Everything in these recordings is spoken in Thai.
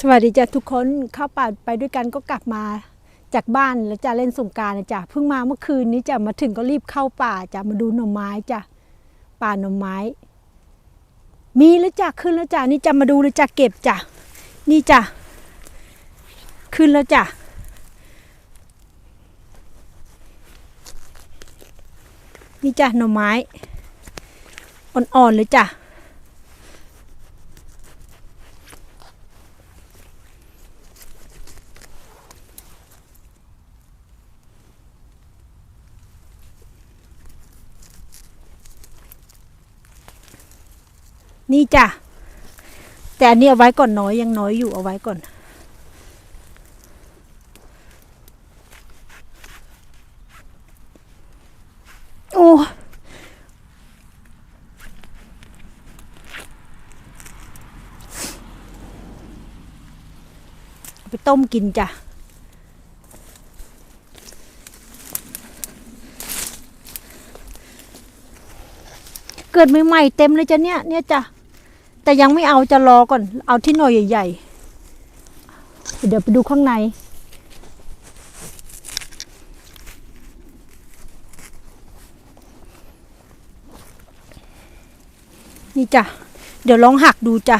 สวัสดีจ้ะทุกคนเข้าป่าไปด้วยกันก็กลับมาจากบ้านแล้วจะเล่นสงการนะจ้ะเพิ่งมาเมื่อคืนนี้จ้ะมาถึงก็รีบเข้าป่าจ้ะมาดูหน่อไม้จ้ะป่าหน่อไม้ มีแล้วจ้ะขึ้นแล้วจ้ะนี่จะมาดูเลยจ้ะเก็บจ้ะนี่จ้ะขึ้นแล้วจ้ะนี่จ้ะหน่อไม้อ่อนๆเลยจ้ะ นี่จ้ะ แต่อันนี้เอาไว้ก่อนน้อยยังน้อยอยู่เอาไว้ก่อน โอ้ไปต้มกินจ้ะ เกิดใหม่ๆเต็มเลยจ้ะเนี่ยเนี่ยจ้ะแต่ยังไม่เอาจะรอก่อน เอาที่หน่อยใหญ่ๆ เดี๋ยวไปดูข้างใน นี่จ้ะ เดี๋ยวลองหักดูจ้ะ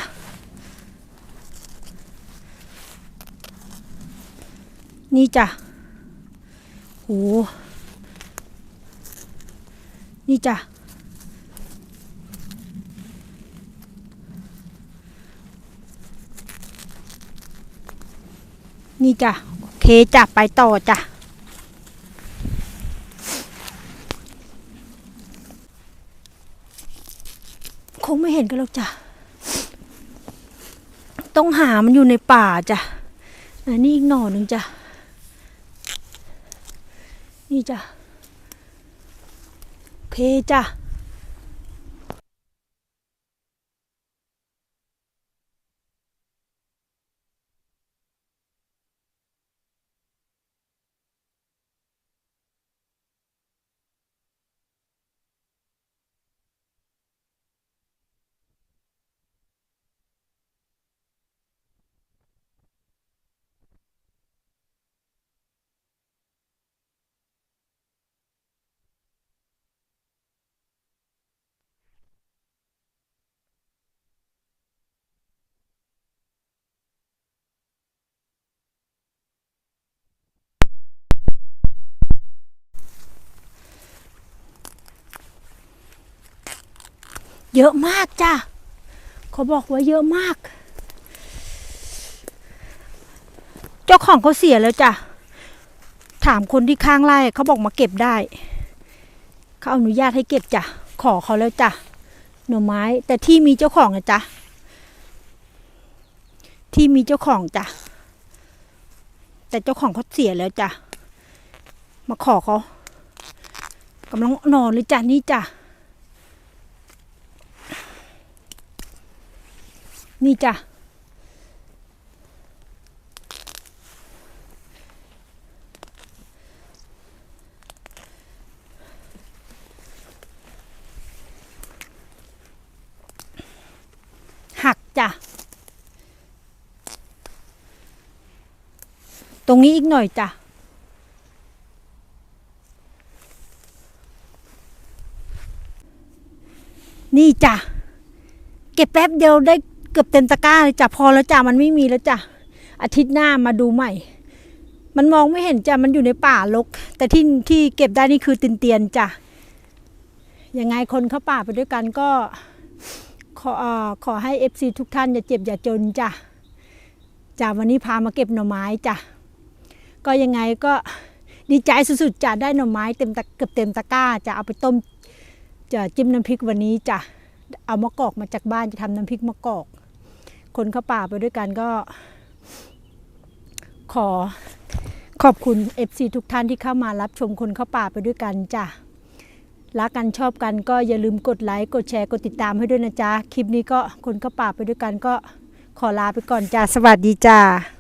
นี่จ้ะโหนี่จ้ะ นี่จ้ะโอเคจ้ะไปต่อจ้ะคงไม่เห็นกันหรอกจ้ะ ต้องหามันอยู่ในป่าจ้ะอันนี้อีกหน่อหนึ่งจ้ะ นี่จ้ะ โอเคจ้ะ เยอะมากจ้ะเขาบอกว่าเยอะมาก เจ้าของเขาเสียแล้วจ้ะ ถามคนที่ข้างไร่เขาบอกมาเก็บได้ เขาอนุญาตให้เก็บจ้ะ ขอเขาแล้วจ้ะ หน่อไม้ แต่ที่มีเจ้าของนะจ้ะ ที่มีเจ้าของจ้ะ แต่เจ้าของเขาเสียแล้วจ้ะ มาขอเขากำลังนอนเลยจ้ะนี่จ้ะ นี่จ้ะ หักจ้ะ ตรงนี้อีกหน่อยจ้ะนี่จ้ะ เก็บแป๊บเดียวได้ กือบเต็มตะกร้าเลยจ้ะพอแล้วจ้ะมันไม่มีแล้วจ้ะอาทิตย์หน้ามาดูใหม่ มันมองไม่เห็นจ้ะมันอยู่ในป่ารก แต่ที่ที่เก็บได้นี่คือตินเตียนจ้ะยังไงคนเข้าป่าไปด้วยกันก็ขออขอให้เอฟซีทุกท่านอย่าเจ็บอย่าจนจ้ะจ้ะวันนี้พามาเก็บหน่อไม้จ้ะก็ยังไงก็ดีใจสุดๆจ้ะได้หน่อไม้เต็มตะเกือบเต็มตะกร้าจะเอาไปต้มจะจิ้มน้ำพริกวันนี้จ้ะเอามะกอกมาจากบ้านจะทำน้ำพริกมะกอก คนเข้าป่าไปด้วยกันก็ ขอขอบคุณ FC ทุกท่านที่เข้ามารับชมคนเข้าป่าไปด้วยกันจ้ะรักกันชอบกันก็อย่าลืมกดไลค์กดแชร์กดติดตามให้ด้วยนะจ๊ะ คลิปนี้ก็คนเข้าป่าไปด้วยกันก็ขอลาไปก่อนจ้าสวัสดีจ้า